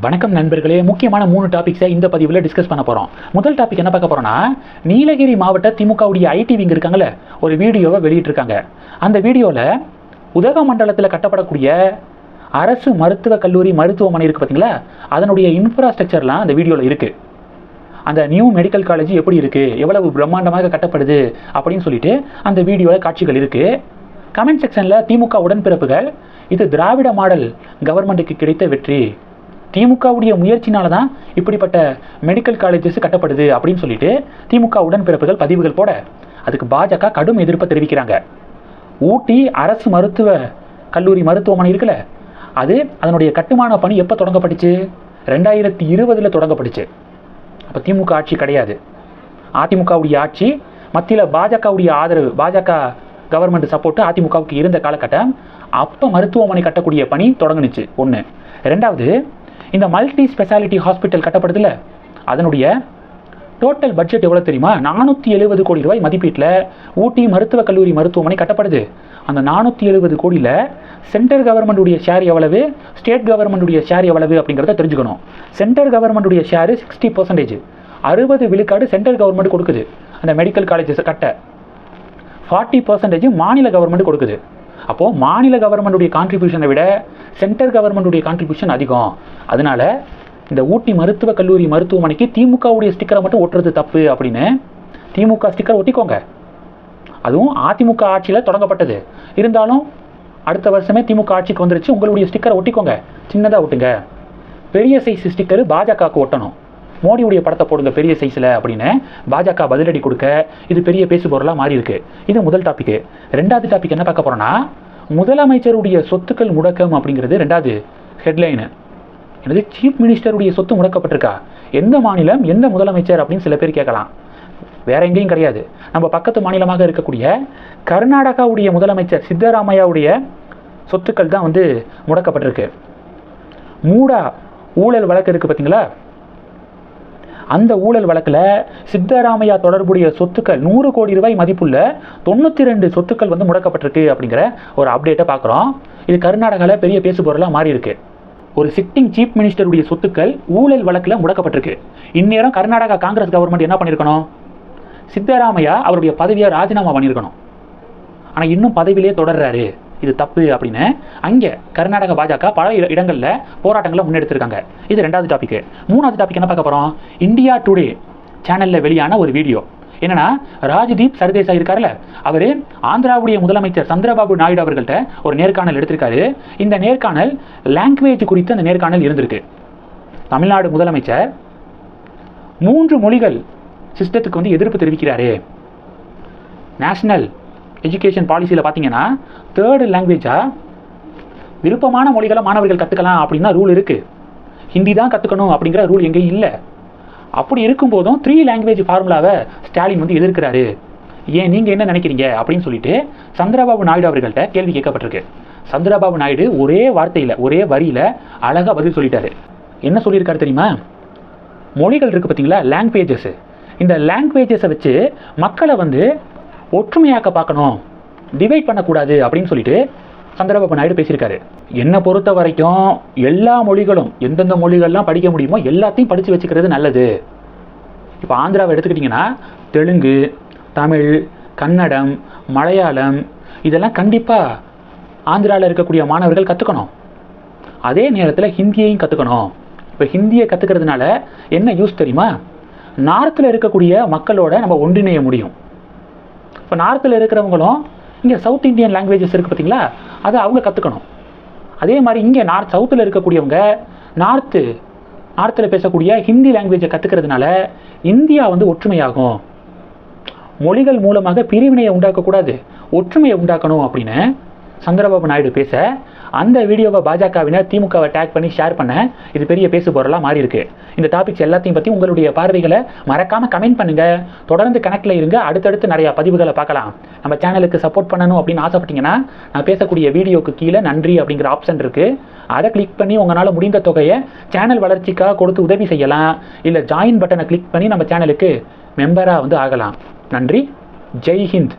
வணக்கம் நண்பர்களே. முக்கியமான மூணு டாபிக்ஸை இந்த பதிவில் டிஸ்கஸ் பண்ண போகிறோம் முதல் டாபிக் என்ன பார்க்க போகிறோம்னா நீலகிரி மாவட்ட திமுகவுடைய ஐடி விங் இருக்காங்கல்ல ஒரு வீடியோவை வெளியிட்டிருக்காங்க. அந்த வீடியோவில் உதகமண்டலத்தில் கட்டப்படக்கூடிய அரசு மருத்துவக் கல்லூரி மருத்துவமனை இருக்குது பார்த்தீங்களா அதனுடைய இன்ஃப்ராஸ்ட்ரக்சர்லாம் அந்த வீடியோவில் இருக்குது அந்த நியூ மெடிக்கல் காலேஜ் எப்படி இருக்குது எவ்வளவு பிரம்மாண்டமாக கட்டப்படுது? அப்படின்னு சொல்லிட்டு அந்த வீடியோவில் காட்சிகள் இருக்குது கமெண்ட் செக்ஷனில் திமுக உடன்பிறப்புகள் இது திராவிட மாடல் கவர்மெண்ட்டுக்கு கிடைத்த வெற்றி. திமுகவுடைய முயற்சினால தான் இப்படிப்பட்ட மெடிக்கல் காலேஜஸ் கட்டப்படுது அப்படின்னு சொல்லிட்டு திமுக உடன்பிறப்புகள் பதிவுகள் போட அதுக்கு பாஜக கடும் எதிர்ப்பை தெரிவிக்கிறாங்க. ஊட்டி அரசு மருத்துவ கல்லூரி மருத்துவமனை இருக்குல்ல அது அதனுடைய கட்டுமான பணி எப்போ தொடங்கப்பட்டுச்சு? ரெண்டாயிரத்தி இருபதில் தொடங்கப்பட்டுச்சு. அப்போ திமுக ஆட்சி கிடையாது. அதிமுகவுடைய ஆட்சி மத்தியில் பாஜகவுடைய ஆதரவு பாஜக கவர்மெண்ட் சப்போர்ட்டு அதிமுகவுக்கு இருந்த காலகட்டம் அப்போ மருத்துவமனை கட்டக்கூடிய பணி தொடங்குனுச்சு. ஒன்று ரெண்டாவது இந்த மல்டி ஸ்பெஷாலிட்டி ஹாஸ்பிட்டல் கட்டப்படுதுல அதனுடைய டோட்டல் பட்ஜெட் எவ்வளோ தெரியுமா? நானூற்றி எழுபது கோடி ரூபாய் மதிப்பீட்டில் ஊட்டி மருத்துவக் கல்லூரி மருத்துவமனை கட்டப்படுது. அந்த நானூற்றி எழுபது கோடியில் சென்ட்ரல் கவர்மெண்ட்டுடைய ஷேர் எவ்வளவு? ஸ்டேட் கவர்மெண்ட்டுடைய ஷேர் எவ்வளவு அப்படிங்கிறத தெரிஞ்சுக்கணும். சென்ட்ரல் கவர்மெண்ட்டுடைய ஷேர் சிக்ஸ்டி பர்சன்டேஜ் அறுபது விழுக்காடு சென்ட்ரல் கவர்மெண்ட் கொடுக்குது. அந்த மெடிக்கல் காலேஜஸ் கட்ட. ஃபார்ட்டி பர்சன்டேஜ் மாநில கவர்மெண்ட் கொடுக்குது. அப்போது மாநில கவர்மெண்ட்டுடைய கான்ட்ரிபியூஷனை விட சென்டர் கவர்மெண்ட்டுடைய கான்ட்ரிபியூஷன் அதிகம். அதனால இந்த ஊட்டி மருத்துவக் கல்லூரி மருத்துவமனைக்கு திமுகவுடைய ஸ்டிக்கரை மட்டும் ஒட்டுறது தப்பு அப்படின்னு திமுக ஸ்டிக்கர் ஒட்டிக்கோங்க. அதுவும் அதிமுக ஆட்சியில் தொடங்கப்பட்டது. இருந்தாலும் அடுத்த வருஷமே திமுக ஆட்சிக்கு வந்துருச்சு உங்களுடைய ஸ்டிக்கரை ஒட்டிக்கோங்க. சின்னதாக ஒட்டுங்க. பெரிய சைஸ் ஸ்டிக்கர் பாஜகவுக்கு ஒட்டணும். மோடியுடைய படத்தை போடுங்க பெரிய சைஸில் அப்படின்னு பாஜக பதிலடி கொடுக்க இது பெரிய பேசு பொருளாக மாறி இருக்கு இது முதல் டாபிக் ரெண்டாவது டாபிக் என்ன பார்க்க போகிறோன்னா முதலமைச்சருடைய சொத்துக்கள் முடக்கம் அப்படிங்கிறது ரெண்டாவது ஹெட்லைனு எனது சீஃப் மினிஸ்டருடைய சொத்து முடக்கப்பட்டிருக்கா? எந்த மாநிலம் எந்த முதலமைச்சர் அப்படின்னு சில பேர் கேட்கலாம். வேற எங்கேயும் கிடையாது. நம்ம பக்கத்து மாநிலமாக இருக்கக்கூடிய கர்நாடகாவுடைய முதலமைச்சர் சித்தராமையாவுடைய சொத்துக்கள் தான் வந்து முடக்கப்பட்டிருக்கு. மூடா ஊழல் வழக்கு இருக்குது பார்த்தீங்களா? அந்த ஊழல் வழக்கில் சித்தராமையா தொடர்புடைய சொத்துக்கள் நூறு கோடி ரூபாய் மதிப்புள்ள தொண்ணூற்றி ரெண்டு சொத்துக்கள் வந்து முடக்கப்பட்டிருக்கு அப்படிங்கிற ஒரு அப்டேட்டை பார்க்குறோம். இது கர்நாடகாவில் பெரிய பேசு பொருளாக மாறி இருக்கு ஒரு சிட்டிங் சீஃப் மினிஸ்டருடைய சொத்துக்கள் ஊழல் வழக்கில் முடக்கப்பட்டிருக்கு. இந்நேரம் கர்நாடகா காங்கிரஸ் கவர்மெண்ட் என்ன பண்ணியிருக்கணும்? சித்தராமையா அவருடைய பதவியை ராஜினாமா பண்ணியிருக்கணும். ஆனால் இன்னும் பதவியிலே தொடர்றாரு. இது தப்பு அப்படின்னு அங்கே கர்நாடக பாஜக பல இடங்களில் போராட்டங்களை முன்னெடுத்திருக்காங்க. இது ரெண்டாவது டாபிக் மூணாவது டாபிக் என்ன பார்க்க போகிறோம் இந்தியா டுடே சேனலில் வெளியான ஒரு வீடியோ என்னன்னா ராஜ்தீப் சர்தேசாய் இருக்காருல்ல அவரு ஆந்திராவுடைய முதலமைச்சர் சந்திரபாபு நாயுடு அவர்கள்ட்ட ஒரு நேர்காணல் எடுத்திருக்காரு. இந்த நேர்காணல் லாங்குவேஜ் குறித்து அந்த நேர்காணல் இருந்திருக்கு. தமிழ்நாடு முதலமைச்சர் மூன்று மொழிகள் சிஸ்டத்துக்கு வந்து எதிர்ப்பு தெரிவிக்கிறாரு. நேஷனல் எஜுகேஷன் பாலிசியில் பார்த்தீங்கன்னா தேர்டு லாங்குவேஜாக விருப்பமான மொழிகளை மாணவர்கள் கற்றுக்கலாம் அப்படின்னா ரூல் இருக்குது ஹிந்தி தான் கற்றுக்கணும் அப்படிங்கிற ரூல் எங்கேயும் இல்லை. அப்படி இருக்கும்போதும் த்ரீ லாங்குவேஜ் ஃபார்முலாவை ஸ்டாலின் வந்து எதிர்க்கிறாரு. ஏன் நீங்கள் என்ன நினைக்கிறீங்க? அப்படின்னு சொல்லிட்டு சந்திரபாபு நாயுடு அவர்கள்ட்ட கேள்வி கேட்கப்பட்டிருக்கு. சந்திரபாபு நாயுடு ஒரே வார்த்தையில் ஒரே வரியில் அழகாக பதில் சொல்லிட்டாரு. என்ன சொல்லியிருக்காரு தெரியுமா? மொழிகள் இருக்குது பார்த்தீங்களா லாங்குவேஜஸ் இந்த லாங்குவேஜஸை வச்சு மக்களை வந்து ஒற்றுமையாக்க பார்க்கணும். டிவைட் பண்ணக்கூடாது அப்படின்னு சொல்லிட்டு சந்திரபாபு நாயுடு பேசியிருக்காரு. என்னை பொறுத்த வரைக்கும் எல்லா மொழிகளும் எந்தெந்த மொழிகள்லாம் படிக்க முடியுமோ எல்லாத்தையும் படித்து வச்சுக்கிறது நல்லது. இப்போ ஆந்திராவை எடுத்துக்கிட்டிங்கன்னா தெலுங்கு தமிழ் கன்னடம் மலையாளம் இதெல்லாம் கண்டிப்பாக ஆந்திராவில் இருக்கக்கூடிய மாணவர்கள் கற்றுக்கணும் அதே நேரத்தில் ஹிந்தியையும் கற்றுக்கணும் இப்போ ஹிந்தியை கற்றுக்கிறதுனால என்ன யூஸ் தெரியுமா? நார்த்தில் இருக்கக்கூடிய மக்களோட நம்ம ஒன்றிணைய முடியும். இப்போ நார்த்தில் இருக்கிறவங்களும் இங்கே சவுத் இந்தியன் லாங்குவேஜஸ் இருக்குது பார்த்தீங்களா அதை அவங்க கற்றுக்கணும் அதே மாதிரி இங்கே நார்த் சவுத்தில் இருக்கக்கூடியவங்க நார்த்து நார்த்தில் பேசக்கூடிய ஹிந்தி லாங்குவேஜை கற்றுக்கிறதுனால இந்தியா வந்து ஒற்றுமையாகும். மொழிகள் மூலமாக பிரிவினையை உண்டாக்கக்கூடாது. ஒற்றுமையை உண்டாக்கணும் அப்படின்னு சந்திரபாபு நாயுடு பேச அந்த வீடியோவை பாஜகவினர் திமுகவை டேக் பண்ணி ஷேர் பண்ண இது பெரிய பேசு பொருளாக மாறி இருக்கு. இந்த டாபிக்ஸ் எல்லாத்தையும் பற்றி உங்களுடைய பார்வைகளை மறக்காமல் கமெண்ட் பண்ணுங்க. தொடர்ந்து கணக்கில் இருங்க. அடுத்தடுத்து நிறைய பதிவுகளை பார்க்கலாம். நம்ம சேனலுக்கு சப்போர்ட் பண்ணணும் அப்படின்னு ஆசைப்பட்டீங்கன்னா நான் பேசக்கூடிய வீடியோக்கு கீழே நன்றி அப்படிங்கிற ஆப்ஷன் இருக்கு. அதை கிளிக் பண்ணி உங்களால் முடிந்த தொகையை சேனல் வளர்ச்சிக்காக கொடுத்து உதவி செய்யலாம். இல்லை ஜாயின் பட்டனை கிளிக் பண்ணி நம்ம சேனலுக்கு மெம்பராக வந்து ஆகலாம். நன்றி. ஜெய் ஹிந்த்.